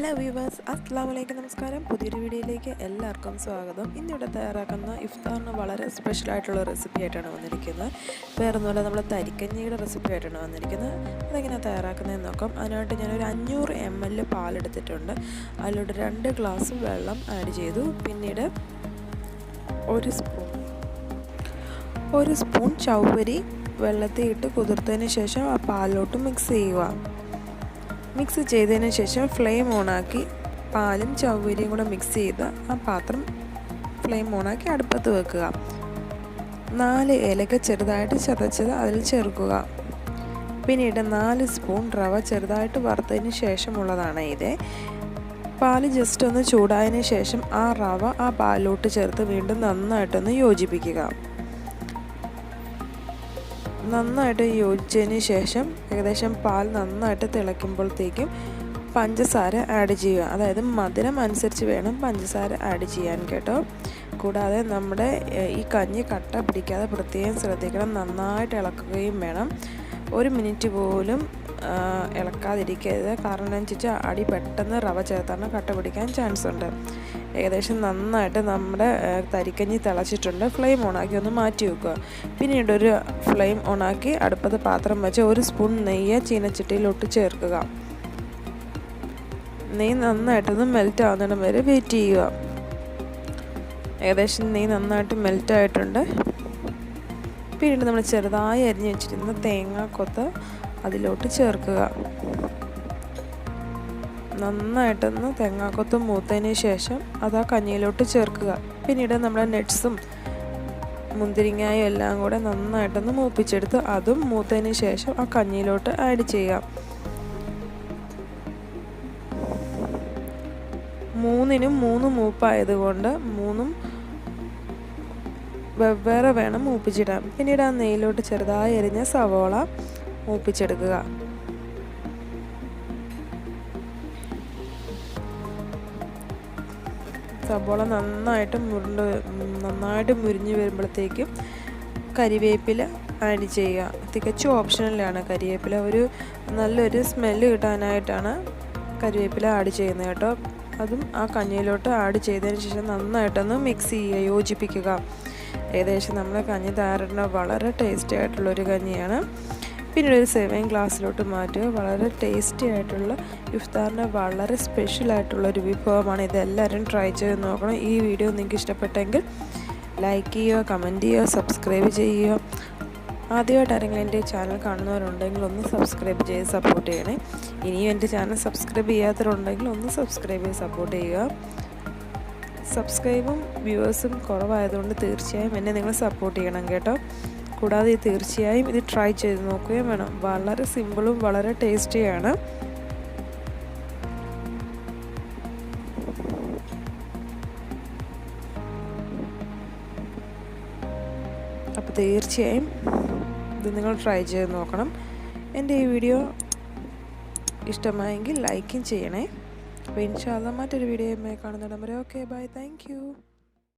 Hello viewers അസ്ലാമലൈക്കും നമസ്കാരം. പുതിയൊരു വീഡിയോയിലേക്ക് എല്ലാവർക്കും സ്വാഗതം. ഇന്നിവിടെ തയ്യാറാക്കുന്ന ഇഫ്താറിന് വളരെ സ്പെഷ്യൽ ആയിട്ടുള്ള റെസിപ്പി ആയിട്ടാണ് വന്നിരിക്കുന്നത്. വേറൊന്നുമല്ല നമ്മൾ തരിക്കഞ്ഞിയുടെ റെസിപ്പി ആയിട്ടാണ് വന്നിരിക്കുന്നത്. അതെങ്ങനെ തയ്യാറാക്കുന്നതെന്ന് നോക്കാം. അതിനായിട്ട് ഞാനൊരു അഞ്ഞൂറ് എം എൽ പാലെടുത്തിട്ടുണ്ട്. അതിലോട്ട് രണ്ട് ഗ്ലാസ് വെള്ളം ആഡ് ചെയ്തു. പിന്നീട് ഒരു സ്പൂൺ ഒരു സ്പൂൺ ചൗവരി വെള്ളത്തിൽ ഇട്ട് കുതിർത്തതിന് ശേഷം ആ പാലിലോട്ട് മിക്സ് ചെയ്യുക. മിക്സ് ചെയ്തതിന് ശേഷം ഫ്ലെയിം ഓണാക്കി പാലും ചവ്വരിയും കൂടെ മിക്സ് ചെയ്ത് ആ പാത്രം ഫ്ലെയിം ഓണാക്കി അടുപ്പത്ത് വെക്കുക. നാല് ഏലക്ക ചെറുതായിട്ട് ചതച്ചത് അതിൽ ചേർക്കുക. പിന്നീട് നാല് സ്പൂൺ റവ ചെറുതായിട്ട് വറുത്തതിന് ശേഷമുള്ളതാണ് ഇത്. പാൽ ജസ്റ്റ് ഒന്ന് ചൂടായതിന് ശേഷം ആ റവ ആ പാലിലോട്ട് ചേർത്ത് വീണ്ടും നന്നായിട്ടൊന്ന് യോജിപ്പിക്കുക. നന്നായിട്ട് യോജിച്ചതിന് ശേഷം ഏകദേശം പാൽ നന്നായിട്ട് തിളയ്ക്കുമ്പോഴത്തേക്കും പഞ്ചസാര ആഡ് ചെയ്യുക. അതായത് മധുരം അനുസരിച്ച് വേണം പഞ്ചസാര ആഡ് ചെയ്യാൻ കേട്ടോ. കൂടാതെ നമ്മുടെ ഈ കഞ്ഞി കട്ട പിടിക്കാതെ പ്രത്യേകം ശ്രദ്ധിക്കണം. നന്നായിട്ട് ഇളക്കുകയും വേണം. ഒരു മിനിറ്റ് പോലും ഇളക്കാതിരിക്കരുത്. കാരണം വെച്ചാൽ അടി പെട്ടെന്ന് റവ ചേർത്താണ് കട്ട പിടിക്കാൻ ചാൻസ് ഉണ്ട്. ഏകദേശം നന്നായിട്ട് നമ്മുടെ തരിക്കഞ്ഞി തിളച്ചിട്ടുണ്ട്. ഫ്ലെയിം ഓണാക്കി ഒന്ന് മാറ്റി വെക്കുക. പിന്നീട് ഒരു ഫ്ലെയിം ഓണാക്കി അടുപ്പത്ത് പാത്രം വെച്ച് ഒരു സ്പൂൺ നെയ്യ് ചീനച്ചട്ടിയിലോട്ട് ചേർക്കുക നെയ്യ് നന്നായിട്ടൊന്ന് മെൽറ്റ് ആവുന്നിടം വരെ വെയിറ്റ് ചെയ്യുക. ഏകദേശം നെയ്യ് നന്നായിട്ട് മെൽറ്റ് ആയിട്ടുണ്ട്. പിന്നീട് നമ്മൾ ചെറുതായി അരിഞ്ഞ് വെച്ചിരുന്ന തേങ്ങ കൊത്ത് അതിലോട്ട് ചേർക്കുക. നന്നായിട്ടൊന്ന് തേങ്ങാക്കൊത്ത് മൂത്തതിന് ശേഷം അത് ആ കഞ്ഞിയിലോട്ട് ചേർക്കുക. പിന്നീട് നമ്മുടെ നെറ്റ്സും മുന്തിരിങ്ങായും എല്ലാം കൂടെ നന്നായിട്ടൊന്ന് മൂപ്പിച്ചെടുത്ത് അതും മൂത്തതിന് ശേഷം ആ കഞ്ഞിയിലോട്ട് ആഡ് ചെയ്യാം മൂന്നിനും മൂന്ന് മൂപ്പായതുകൊണ്ട് മൂന്നും വെവ്വേറെ വേണം മൂപ്പിച്ചിടാൻ. പിന്നീട് ആ നെയ്യിലോട്ട് ചെറുതായി എരിഞ്ഞ സവോള മൂപ്പിച്ചെടുക്കുക. സവോള നന്നായിട്ട് മുരുണ്ട് നന്നായിട്ട് മുരിഞ്ഞ് വരുമ്പോഴത്തേക്കും കരിവേപ്പില ആഡ് ചെയ്യുക. തികച്ചും ഓപ്ഷണലാണ് കരിവേപ്പില. ഒരു നല്ലൊരു സ്മെല്ല് കിട്ടാനായിട്ടാണ് കരിവേപ്പില ആഡ് ചെയ്യുന്നത് കേട്ടോ. അതും ആ കഞ്ഞിയിലോട്ട് ആഡ് ചെയ്തതിന് ശേഷം നന്നായിട്ടൊന്ന് മിക്സ് ചെയ്യുക യോജിപ്പിക്കുക. ഏകദേശം നമ്മൾ കഞ്ഞി തയ്യാറിടുന്ന വളരെ ടേസ്റ്റി ആയിട്ടുള്ളൊരു കഞ്ഞിയാണ്. പിന്നീട് ഒരു സെവൻ ഗ്ലാസ്സിലോട്ട് മാറ്റുക. വളരെ ടേസ്റ്റി ആയിട്ടുള്ള ഇഫ്താറിന് വളരെ സ്പെഷ്യൽ ആയിട്ടുള്ള ഒരു വിഭവമാണ്. ഇതെല്ലാവരും ട്രൈ ചെയ്ത് നോക്കണം. ഈ വീഡിയോ നിങ്ങൾക്ക് ഇഷ്ടപ്പെട്ടെങ്കിൽ ലൈക്ക് ചെയ്യുക കമന്റ് ചെയ്യുക സബ്സ്ക്രൈബ് ചെയ്യുക. ആദ്യമായിട്ട് ആരെങ്കിലും എന്റെ ചാനൽ കാണുന്നവരുണ്ടെങ്കിൽ ഒന്ന് സബ്സ്ക്രൈബ് ചെയ്ത് സപ്പോർട്ട് ചെയ്യണേ. ഇനിയും എന്റെ ചാനൽ സബ്സ്ക്രൈബ് ചെയ്യാത്തവരുണ്ടെങ്കിൽ ഒന്ന് സബ്സ്ക്രൈബ് ചെയ്ത് സപ്പോർട്ട് ചെയ്യുക. സബ്സ്ക്രൈബും വ്യൂവേഴ്സും കുറവായതുകൊണ്ട് തീർച്ചയായും എന്നെ നിങ്ങൾ സപ്പോർട്ട് ചെയ്യണം കേട്ടോ. കൂടാതെ തീർച്ചയായും ഇത് ട്രൈ ചെയ്ത് നോക്കുകയും വേണം. വളരെ സിമ്പിളും വളരെ ടേസ്റ്റിയാണ് അപ്പോൾ തീർച്ചയായും ഇത് നിങ്ങൾ ട്രൈ ചെയ്ത് നോക്കണം. എന്റെ ഈ വീഡിയോ ഇഷ്ടമായെങ്കിൽ ലൈക്കും ചെയ്യണേ. അപ്പോൾ ഇൻഷാല്ല മറ്റൊരു വീഡിയോ കാണുന്നിടം വരെ ഓക്കെ ബൈ താങ്ക്